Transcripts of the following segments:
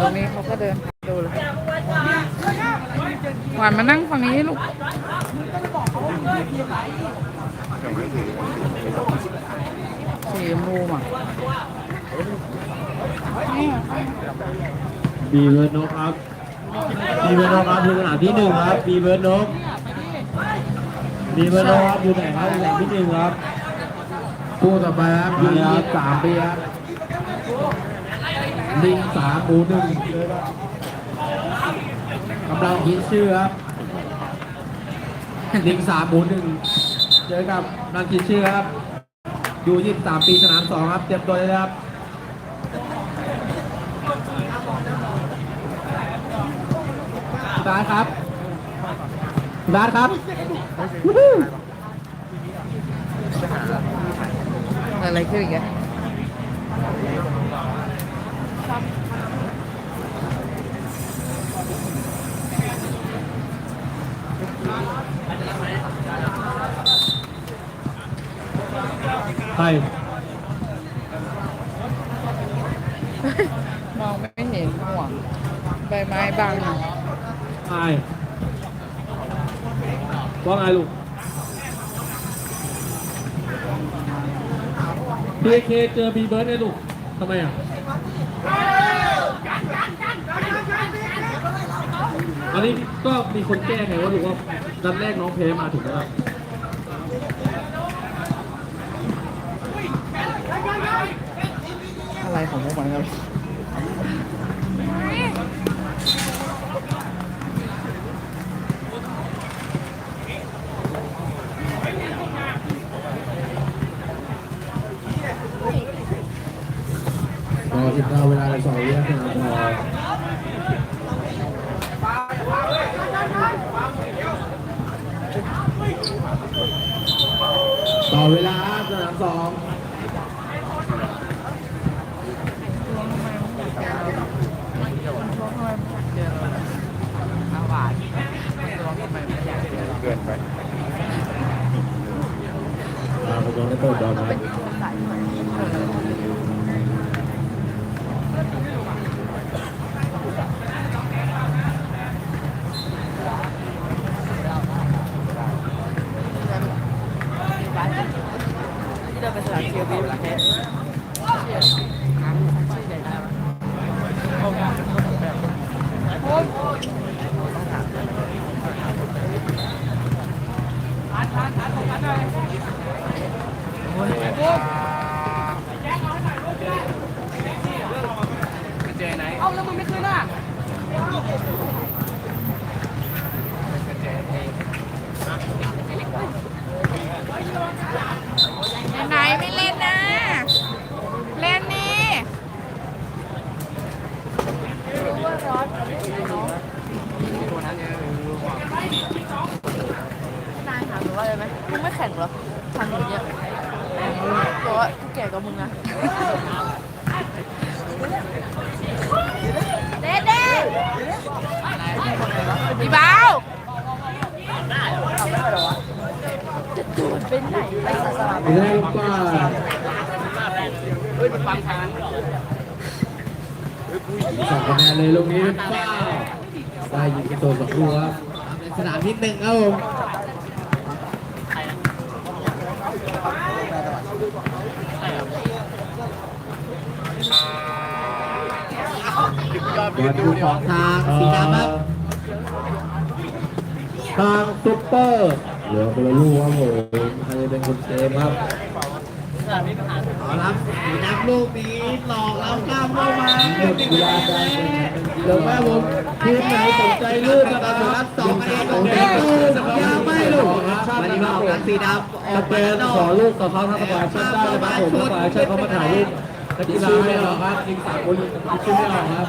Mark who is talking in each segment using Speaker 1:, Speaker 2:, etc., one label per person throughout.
Speaker 1: ตรงนี้เขาก็เดินดูเลยหวานมานั่งฝั่งนี้ลูกสีชมพูอะ
Speaker 2: บีเบิร์ดนกครับบีเบิร์ดนกครับอยู่สนามที่หนึ่งครับบีเบิร์ดนกบีเบิร์ดนกครับอยู่ไหนครับสนามที่หนึ่งครับ
Speaker 3: คู่ต่อไปครับยิงยี่สามปีครับ ลิงสามหมูหนึ่งกำลังคิดชื่อครับลิงสามหมูหนึ่งเจอกับกำลังคิดชื่อครับอยู่ยี่สามปีสนามสองครับ เตรียมตัวเลยนะครับบาสครับบาสครับ
Speaker 1: อะไรขึ้นอีก อะ
Speaker 2: ใคร
Speaker 1: มองไม่เห็นหัวใบไม้บัง
Speaker 2: ใครว่าไงลูกพีเคเจอบีเบิร์ดไงลูกทำไมอะ อันนี้ก็มีคนแก้ไงว่ารู้ว่านัดแรกน้องแพ้มาถูกไหมล่ะ
Speaker 1: อะไรของพวกมันครับ
Speaker 3: รอสิบเก้าเวลาสองวินาทีพอ ต่อเวลาครับสนามสอง
Speaker 2: อ่าผมยังไม่เปิดบอ แล้วมึงไม่คืนอะ
Speaker 1: ไหนไม่เล่นนะ เล่นนี่
Speaker 4: รู้ว่าร้อนายถามหนูว่าอะไรไหมมึงไม่แข่งเหรอทำอย่างเงี้ยบอกว่ากูแก่กว่ามึงนะ เด็ดเด็ด
Speaker 1: พี่เบา
Speaker 4: จะดูดเป็นไหนไปศาสนา
Speaker 3: ไม่ได้ป้าสองคะแนนเลยลูกนี้ป้าได้ยิงกระโดดสองลูกครับสนามที่หนึ่งครับผม มาดูของทางสีดำครับทางซุปเปอร์เหลือคนละลูกครับผมใครจะเป็นคนเซฟครับเอาละสีน้ำลูกนี้หลอกแล้วข้ามเข้ามาหมดเวลาการเดี๋ยวแม่ผมทีมไหนสนใจลูกนะครับรับสองคะแนนของเด็กยังไม่ลูกวันนี้มาออกสีดำจะเป็นขอลูกกับเขาทั้งสบายชั้นได้เลยครับผมสบายชั้นเขามาถ่ายรูปนักกีฬาไม่หรอกครับยิงสามคนชื่อไม่ออกครับ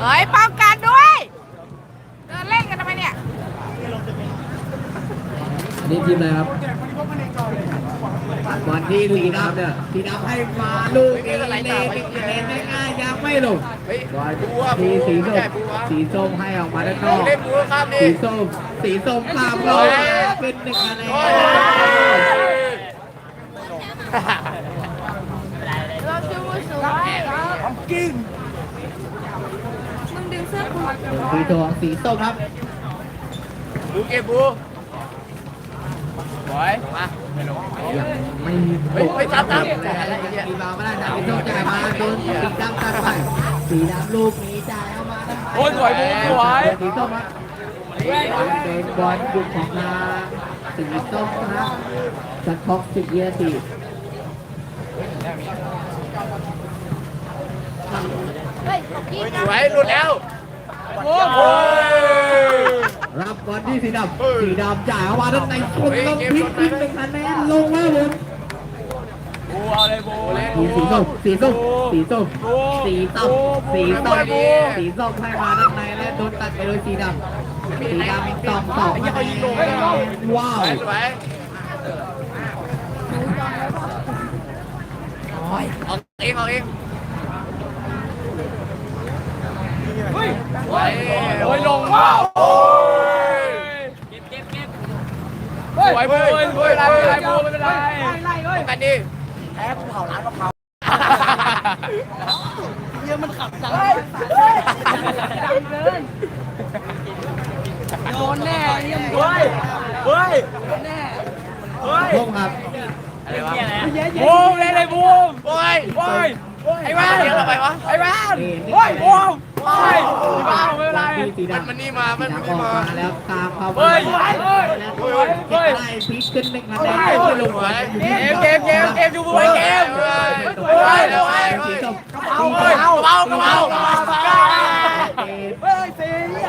Speaker 1: เฮ้ยป้องกันด้วย เดินเล่นกันทำไมเนี่ย
Speaker 3: อันนี้ทีมอะไรครับวันที่สีดำเนี่ยสีดำให้มาลูกนี้เลนคะแนง่ายๆยังไม่ลงทีสีส้มสีส้มให้ออกมาด้านนอกสีส้มสีส้มข้ามโลกเป็นหนึ่งคะแนน
Speaker 4: เราชื่อว่าสวย
Speaker 3: สีทองสีส้มครับ
Speaker 5: บูเก็บบูบอยมา
Speaker 3: ยังไม่
Speaker 5: เฮ้ยไม่จับจับ
Speaker 3: แต่อะไรยังมีบาไม่ได้นะสีส้มจ่ายมาโดนสีดำตัดไปสีดำลูกนี้จ่ายเอามา
Speaker 5: โอ้ยสวยบูสวย
Speaker 3: สีส้มครับเป็นบอลบุกของนาสีส้มครับสักท็อกสิบเยียสี
Speaker 5: สวยหลุดแล้ว โอ้ย
Speaker 3: รับบอลที่สีดำสีดำจ่ายเอามาด้านในชนลงพลิกขึ้นเป็นคะแนนลงแล้วผม
Speaker 5: บูเอาเลยบูเลย
Speaker 3: สีสีส้มสีส้มสีส้มสีส้มสีส้มสีส้มให้มาด้านในและโดนตัดไปโดยสีดำสีดำสองสองคะแนนว้าว
Speaker 5: สวยออกเองออกเองเฮ้ย โอ้ยลงว้าวโอ้ยเก็บเก็บเก็บสวยบูไม่เป็นไรไม่เป็นไรไม่เป็นไรกันดิแพ้ภูเขาร้านกะเพราเยอะมันขับจังดังเกินโดนแน่เนี่ยเฮ้ยเฮ้ยแน่เฮ้ย
Speaker 3: พงครับ
Speaker 5: อะไรวะบูมเลยเลยบูมโอ้ยโอ้ยไอ้บ้านเลี้ยงอะไรวะไอ้บ้านโอ้ยบูม โอ้ยบ้าไม่เป็นไร
Speaker 3: สีดำ
Speaker 5: มันนี่มา มัน
Speaker 3: สี
Speaker 5: มัน
Speaker 3: ดำอ
Speaker 5: นี่
Speaker 3: อก
Speaker 5: มา
Speaker 3: มาแล้วตามเขา
Speaker 5: เฮ้ยเฮ้ย
Speaker 3: แล้ว
Speaker 5: เฮ้ย
Speaker 3: เฮ้ยไล่พลิกขึ้นหนึ่งคะแนนไม่ลงไป
Speaker 5: เกมเกมเกมเกมดูบูไว้เกมเฮ้ยเฮ้ยเฮ้ย
Speaker 3: สีส้ม
Speaker 5: เฮ้ยเบาเบาเบาเฮ้ยเสีย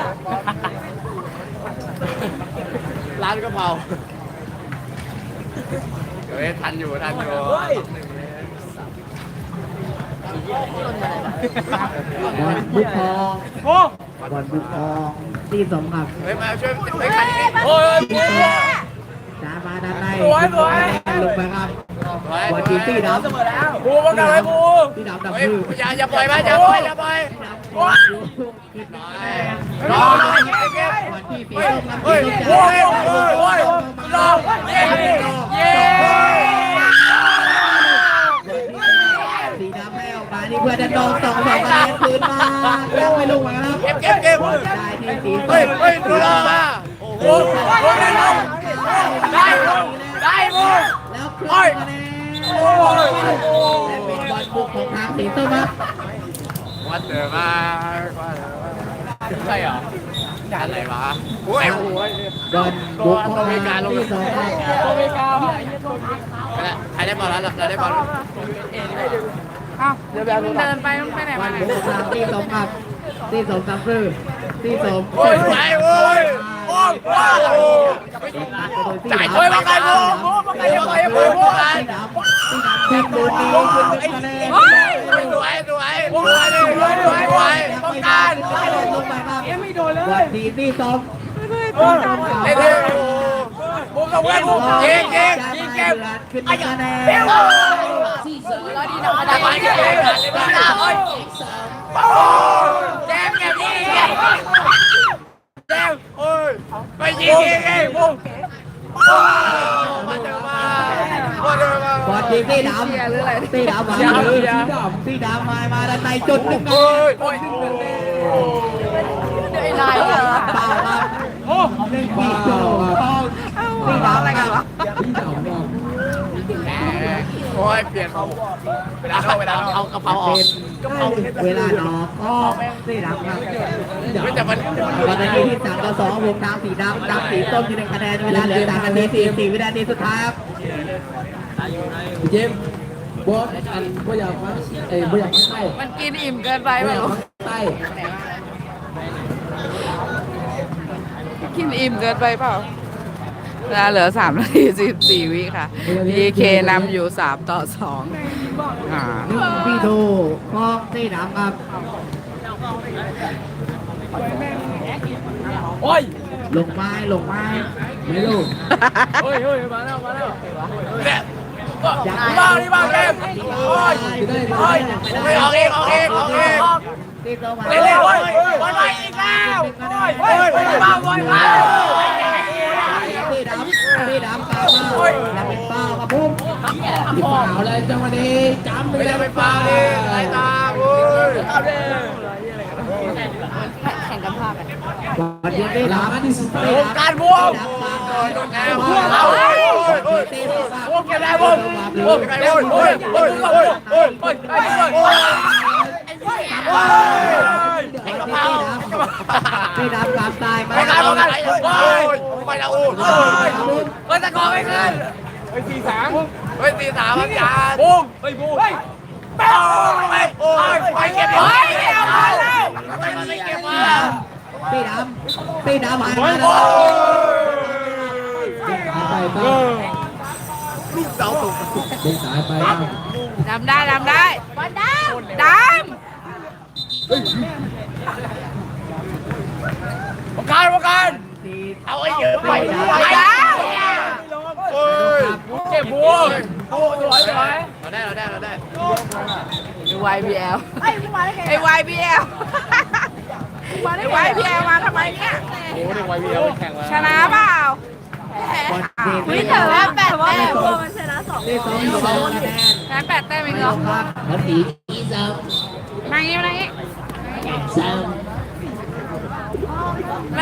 Speaker 5: ร้านกะเพราเฮ้ยทันอยู่ทันอยู่
Speaker 3: บอลบุกทอง
Speaker 5: โอ้
Speaker 3: บอลบุกทองที่สองครับ
Speaker 5: เฮ้ยมาช่วยเฮ้ยคันโอ้ยบูม
Speaker 3: จ้ามาด้านใน
Speaker 5: สวยสวย
Speaker 3: ลงไปครับบอลจีซี่ดำ
Speaker 5: บูมกันเลยบูม
Speaker 3: ที่ดำดับ
Speaker 5: เฮ้ย
Speaker 3: มือ
Speaker 5: อย่าอย่าปล่อยมาอย่าปล่อยอย่าปล่อย
Speaker 3: รอ
Speaker 5: รอรอเกม
Speaker 3: บอลที่สี
Speaker 5: เฮ้ย
Speaker 3: ส้มครับ
Speaker 5: เฮ้ย
Speaker 3: สี
Speaker 5: โอ้
Speaker 3: ส้ม
Speaker 5: ยโอ้ยโอ้ยรอเย้ย้
Speaker 3: ลงมาครับ
Speaker 5: เก็บเก็บเก็บเฮ้ยเฮ้ยดูรอมาโอ้โหได้ลงได้ลงได้บูม
Speaker 3: แล้วครึ่งคะแนน
Speaker 5: โอ้ย
Speaker 3: และเป็นบอลบุกของทางสีส้มครับ
Speaker 5: วัดเดือร์มาใช่เหรออะไรวะโอ้ยโอ้ย
Speaker 3: บอลบุกของทางที่สองครับ
Speaker 5: ใครได้บอลแล้วเราได้บอล
Speaker 1: อ้าวเดินไปต้องไปไหนมาไหน
Speaker 3: บุกของทางที่สองครับที่สองซัมเฟอร์ที่สอง
Speaker 5: โอ้ยไหวโอ้ยโอ้ยว้าวจ่ายช่วยมาไกลบูมบูมาไกลมาไกลบูมบูมไกล
Speaker 3: ที่ดำที่ดำแค่โดนดีขึ้นเป็นคะแนน
Speaker 5: เฮ้ยสวยสวยสวยสวยสวยสวยต้องการ
Speaker 3: ลงไปครับยังไม่โดนเลยบอลทีที่สอง
Speaker 5: เล่นเลยบูมกับเพื่อนบูมยิงยิงยิงเก็บ
Speaker 3: ขึ้นเป็นคะแนน
Speaker 1: แล้วดีนะ
Speaker 5: แต่ไปเก็บเลยนะ แจมเก็บนี่แจมโอ้ยไปยิงยิงยิงบูมมาเจอมามาเจอมา
Speaker 3: บอลทีที่ดำที่ดำมาที่ดำมามาด้านในจุดหนึ่ง
Speaker 5: โอ้ยโอ้ย
Speaker 1: ไอ้ลายเหรอ
Speaker 3: เปล่าครับโอ้หนึ่งที่โดนที่ดำอะไรกันวะที่ดำ
Speaker 5: โอ้ยเปลี่ยนเขาเวลาเข้าเวลาเอากระเพราออก
Speaker 3: เวลาดอกก็ที่ดำครับ
Speaker 5: ไม่แต่มัน
Speaker 3: ตอนนี้ที่สามต่อสองวงทางสีดำดำสีส้มที่หนึ่งคะแนนเวลาเหลือสามนาทีสี่สี่วินาทีสุดท้ายครับ
Speaker 2: เจมบอสอันบ่อยากมาเอ้ยบ่อยากมาใต้
Speaker 1: มันกินอิ่มเกินไป
Speaker 2: บ่
Speaker 1: ป่ะ
Speaker 2: อยาก
Speaker 1: ลูก
Speaker 2: มาใต้
Speaker 1: กินอิ่มเกินไปเปล่า เวลาเหลือสามนาทีสิบสี่วิค่ะ PK นำอยู่สามต่อสองอ่า
Speaker 3: หนึ่งพี่โดคล้องสีดำครับ
Speaker 5: โอ้ย
Speaker 3: ลงไม้ลงไม้ไม่ลง
Speaker 5: เฮ้ยเฮ้ยมาแล้วมาแล้วเนี่ยบ้านี่บ้าเกมโอ้ยโอ้ยไม่ออกเองออกเองออกเอง
Speaker 3: ที่โตมา
Speaker 5: เล่นเล่นโอ้ยบอลไปอีกแล้วโอ้ยโอ้ยบ้าบอลมา
Speaker 3: แล้เป็นป้าครับผม
Speaker 2: ที่เปล่าเลยจังวันนี้จำ
Speaker 5: ไม่
Speaker 2: ได้
Speaker 5: เป็
Speaker 2: นป้าเล
Speaker 5: ยตาโอ้ยเอาเลย
Speaker 1: แข่งกันภา
Speaker 3: พกันวันนี้ได้ลาที่สุดเลย
Speaker 5: การบวมบวมเอาโอ้ยโอ้ยโอ้ยกันได้บวมโอ้ยโอ้ยโอ้ยโอ้ยโอ้ยโอ้ยโอ้ยโอ้ยโอ้ยโอ้ย พี่
Speaker 3: ดำความตายไป
Speaker 5: ไปกันไปกัไปไปละอูเฮ้ตะกอไม่ขึ้นไปสี่สามไปสี่สามอาจารย์บูมไปบูมไปไปเก็บไปเก็บมาแล้วไปเก็บมา
Speaker 3: พี่ดำพี่ดำมา
Speaker 5: แล้ว
Speaker 3: ไปา
Speaker 5: ลูกเสาตก
Speaker 3: เป็สายไปาง
Speaker 1: ดำได้ดำได้ดำดำ
Speaker 5: ประกันประกันเอาไอ้เยอะไปไปแล้เฮ้ยเจ็บหัวโอ้สวยสวยเราได้เราได้เราได้
Speaker 1: ไอ้ YBL ไอ้ YBL มาได้ YBL มาทำไมเนี่ย
Speaker 5: โอ้ย YBL แข่งมา
Speaker 1: ชนะเปล่าไม่แต่ว่าแปดแต้มั
Speaker 3: นชนะสองชนะ
Speaker 1: แปดแต้มเองเหรอมา
Speaker 4: อี
Speaker 1: ก
Speaker 4: มาอีกมาอี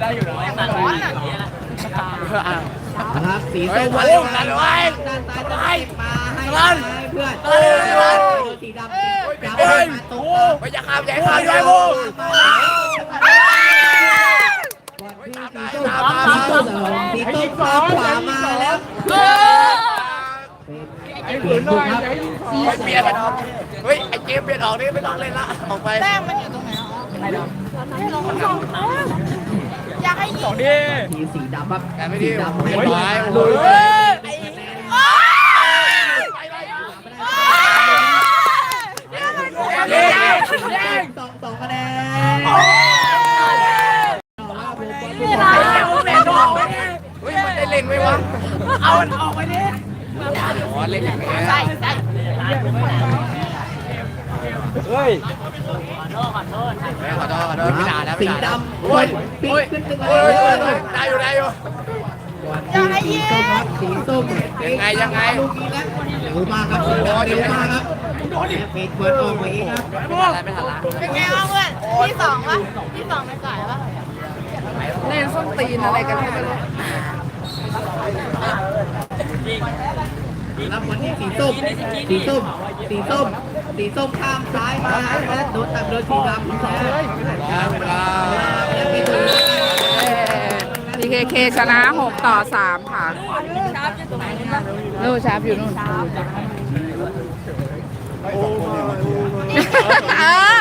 Speaker 4: นะ
Speaker 3: ครับสี
Speaker 5: เฮ้
Speaker 3: ส้ม
Speaker 5: มาเร็วกันไว้
Speaker 3: ด้านซ้ายจะติดมาให้
Speaker 5: ลั่น
Speaker 3: เพื่อน
Speaker 5: เฮ้ยลั่น
Speaker 3: สีดำจับ
Speaker 5: เฮ้ย
Speaker 3: มาตร
Speaker 5: โอ้ไปอย่าข้ามอย่าข้ามอย่าโม
Speaker 3: สีส้มสีส้มสีส้มขวาขวามาแล้ว
Speaker 2: ไอ้ฝืนหน่อยไอ้
Speaker 5: เปลี่ยนออกเฮ้ยไอ้เจมเปลี่ยนออกนี่ไม่ต้องเล่นละออกไป
Speaker 4: แต้มมันอยู่ตรงไหนอ๋อไม่หรอก อยากให้ยิง
Speaker 3: ทีสีดำครับ
Speaker 5: แต่ไม่
Speaker 3: สี
Speaker 5: ดี
Speaker 3: ดำให้
Speaker 5: โอ้ย
Speaker 3: บอล
Speaker 5: โอ้ย
Speaker 4: เฮ้ยไอ้โอ้ย
Speaker 5: เย้เย้
Speaker 3: สองสองคะแนน
Speaker 4: นี่นะ
Speaker 5: แม่ดอกเฮ้ยมันได้เล่นไหมวะเอามันออกไปดิอ๋อเล่นอย่างนี้
Speaker 4: ใช่ใช่
Speaker 5: เฮ้ยขอโทษขอโทษขอโทษไม่ด่าแล้วไม่
Speaker 3: สี
Speaker 5: ด่าแล้ว
Speaker 3: ดำ
Speaker 5: โอ้ย
Speaker 3: ปิ
Speaker 5: โอ้ย
Speaker 3: ดขึ้นตึง
Speaker 5: โอ้ยได้อยู่ได้อยู่
Speaker 3: สีส้มครับสีส้ม
Speaker 5: ยังไงยังไง
Speaker 3: ลูกนี้แล้วเร็วมากครับสีดำเร็วมากครับเฟดเปิดออกมาเองครับ
Speaker 5: ไม่ทันละ
Speaker 4: เป็นไงบ้างเพื่อนที่สองปะที่สองไม่ก่ายปะ
Speaker 1: เล่นส้นตีนอะไรกันไม่รู้
Speaker 3: รับวันนี้สีส้ม สีส้ม สีส้ม สีส้มข้ามซ้ายมาแล้วโดนตัดโดนสีดำแทน
Speaker 5: ครับเวลา
Speaker 1: ดีเคเคชนะ 6 ต่อ 3 ค่ะนู่นชาร์ปอยู่นู่นเออ